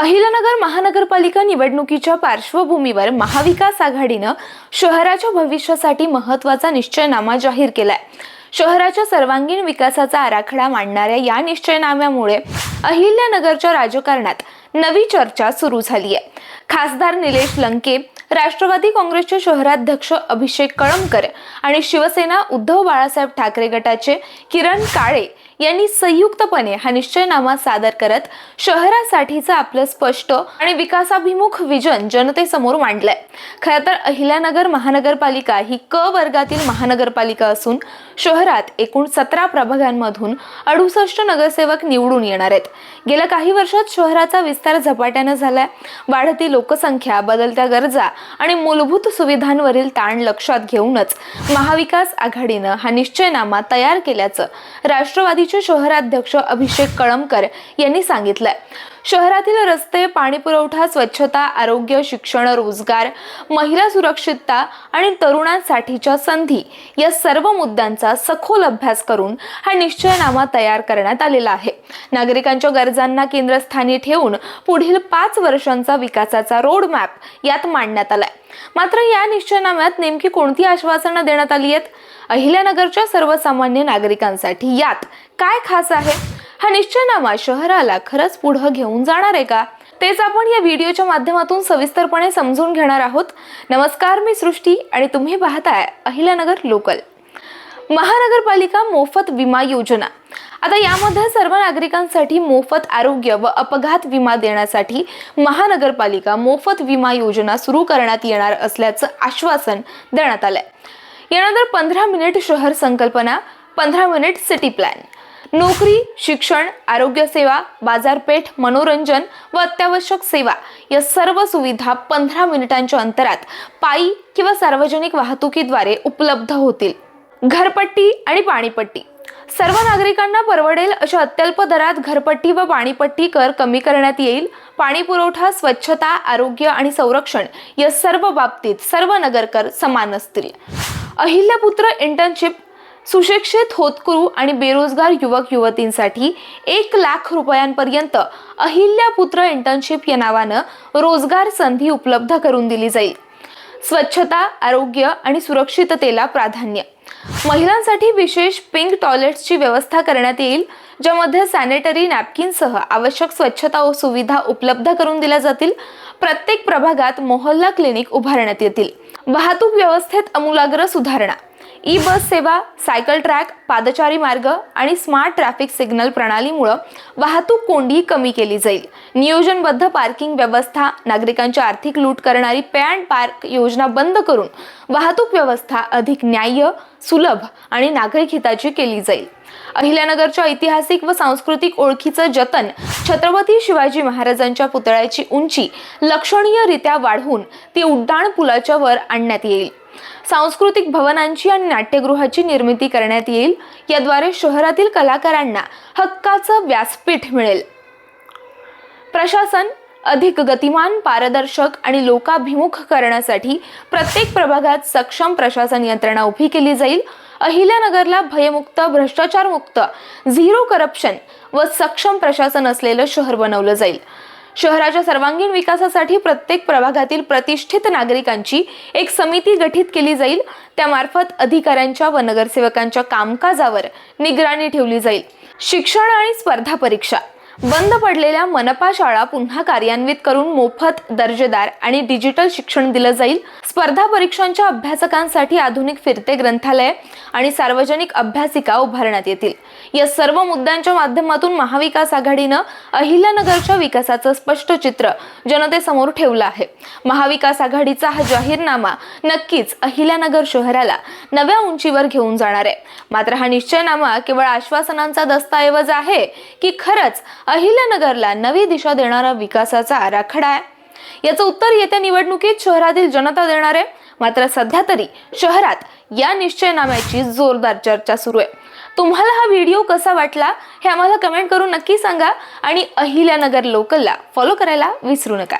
अहिल्यानगर महानगरपालिका निवडणुकीच्या पार्श्वभूमीवर महाविकास आघाडीनं शहराच्या भविष्यासाठी महत्त्वाचा निश्चयनामा जाहीर केलाय. शहराच्या सर्वांगीण विकासाचा आराखडा मांडणाऱ्या या निश्चयनाम्यामुळे अहिल्यानगरच्या राजकारणात नवी चर्चा सुरू झाली आहे खासदार निलेश लंके राष्ट्रवादी काँग्रेसचे शहराध्यक्ष अभिषेक कळमकर आणि शिवसेना उद्धव बाळासाहेब ठाकरे गटाचे किरण काळे यांनी संयुक्तपणे हा निश्चयनामा सादर करत शहरासाठीचं आपलं स्पष्ट आणि विकासाभिमुख विजन जनतेसमोर मांडलंय. खरं तर अहिल्यानगर महानगरपालिका ही क वर्गातील महानगरपालिका असून शहरात एकूण सतरा प्रभागांमधून अडुसष्ट नगरसेवक निवडून येणार आहेत. गेल्या काही वर्षात शहराचा विस्तार झपाट्यानं झालाय. वाढती लोकसंख्या बदलत्या गरजा आणि मूलभूत सुविधांवरील ताण लक्षात घेऊनच महाविकास आघाडीनं हा निश्चयनामा तयार केल्याचं राष्ट्रवादी पालिकेचे शहराध्यक्ष अभिषेक कळमकर यांनी सांगितलंय. शहरातील रस्ते पाणीपुरवठा स्वच्छता आरोग्य शिक्षण रोजगार महिला सुरक्षितता आणि तरुणांसाठीच्या संधी या सर्व मुद्द्यांचा सखोल अभ्यास करून हा निश्चयनामा तयार करण्यात आलेला आहे. नागरिकांच्या गरजांना केंद्रस्थानी ठेवून पुढील पाच वर्षांचा विकासाचा रोड मॅप यात मांडण्यात आलाय. मात्र या निश्चयनाम्यात नेमकी कोणती आश्वासनं देण्यात आली आहेत? अहिल्यानगरच्या सर्वसामान्य नागरिकांसाठी यात काय खास आहे? हा निश्चयनामा शहराला खरंच पुढं घेऊन जाणार आहे का? तेच आपण या व्हिडिओच्या माध्यमातून सविस्तरपणे समजून घेणार आहोत. नमस्कार मी सृष्टी आणि तुम्ही पाहताय अहिल्यानगर लोकल. महानगरपालिका मोफत विमा योजना. आता यामध्ये सर्व नागरिकांसाठी मोफत आरोग्य व अपघात विमा देण्यासाठी महानगरपालिका मोफत विमा योजना सुरू करण्यात येणार असल्याचं आश्वासन देण्यात आलंय. यानंतर पंधरा मिनिट शहर संकल्पना पंधरा मिनिट सिटी प्लॅन. नोकरी शिक्षण आरोग्यसेवा बाजारपेठ मनोरंजन व अत्यावश्यक सेवा या सर्व सुविधा पंधरा मिनिटांच्या अंतरात पायी किंवा सार्वजनिक वाहतुकीद्वारे उपलब्ध होतील. घरपट्टी आणि पाणीपट्टी. सर्व नागरिकांना परवडेल अशा अत्यल्प दरात घरपट्टी व पाणीपट्टी कर कमी करण्यात येईल. पाणी पुरवठा स्वच्छता आरोग्य आणि संरक्षण या सर्व बाबतीत सर्व नगरकर समान असतील. अहिल्यापुत्र इंटर्नशिप सुशिक्षित होतकरू आणि बेरोजगार युवक युवतींसाठी एक लाख रुपयांपर्यंत अहिल्यापुत्र इंटर्नशिप या नावानं रोजगार संधी उपलब्ध करून दिली जाईल. स्वच्छता आरोग्य आणि सुरक्षिततेला प्राधान्य महिलांसाठी विशेष पिंक टॉयलेट्सची व्यवस्था करण्यात येईल ज्यामध्ये सॅनिटरी नॅपकिनसह आवश्यक स्वच्छता व सुविधा उपलब्ध करून दिल्या जातील. प्रत्येक प्रभागात मोहल्ला क्लिनिक उभारण्यात येतील. वाहतूक व्यवस्थेत अमूलाग्र सुधारणा. ई बस सेवा सायकल ट्रॅक पादचारी मार्ग आणि स्मार्ट ट्रॅफिक सिग्नल प्रणालीमुळं वाहतूक कोंडी कमी केली जाईल. नियोजनबद्ध पार्किंग व्यवस्था नागरिकांची आर्थिक लूट करणारी पे अँड पार्क योजना बंद करून वाहतूक व्यवस्था अधिक न्याय्य सुलभ आणि नागरिक हिताची केली जाईल. अहिल्यानगरच्या ऐतिहासिक व सांस्कृतिक ओळखीचं जतन छत्रपती शिवाजी महाराजांच्या पुतळ्याची उंची लक्षणीयरित्या वाढवून ती उड्डाण पुलाच्या वर आणण्यात येईल. सांस्कृतिक भवनांची आणि नाट्यगृहाची निर्मिती करण्यात येईल. याद्वारे शहरातील कलाकारांना हक्काचं व्यासपीठ मिळेल. प्रशासन अधिक गतिमान पारदर्शक आणि लोकाभिमुख करण्यासाठी प्रत्येक प्रभागात सक्षम प्रशासन यंत्रणा उभी केली जाईल. अहिल्यानगरला भयमुक्त भ्रष्टाचारमुक्त झिरो करप्शन व सक्षम प्रशासन असलेलं शहर बनवलं जाईल. शहराच्या सर्वांगीण विकासासाठी प्रत्येक प्रभागातील प्रतिष्ठित नागरिकांची एक समिती गठीत केली जाईल. त्यामार्फत अधिकाऱ्यांच्या व नगरसेवकांच्या कामकाजावर निगराणी ठेवली जाईल. शिक्षण आणि स्पर्धा परीक्षा. बंद पडलेल्या मनपा शाळा पुन्हा कार्यान्वित करून मोफत दर्जेदार आणि डिजिटल शिक्षण दिलं जाईल. स्पर्धा परीक्षांच्या अभ्यासकांसाठी आधुनिक फिरते ग्रंथालय आणि सार्वजनिक अभ्यासिका उभारण्यात येतील. या सर्व मुद्द्यांच्या माध्यमातून महाविकास आघाडीनं अहिल्यानगरच्या विकासाचं स्पष्ट चित्र जनतेसमोर ठेवलं आहे. महाविकास आघाडीचा हा जाहीरनामा नक्कीच अहिल्यानगर शहराला नव्या उंचीवर घेऊन जाणार आहे. मात्र हा निश्चयनामा केवळ आश्वासनांचा दस्तऐवज आहे की खरंच अहिल्यानगरला नवी दिशा देणारा विकासाचा आराखडा आहे. याचं उत्तर येत्या निवडणुकीत शहरातील जनता देणार आहे. मात्र सध्या तरी शहरात या निश्चयनाम्याची जोरदार चर्चा सुरू आहे. तुम्हाला हा व्हिडिओ कसा वाटला हे आम्हाला कमेंट करून नक्की सांगा आणि अहिल्यानगर लोकलला फॉलो करायला विसरू नका.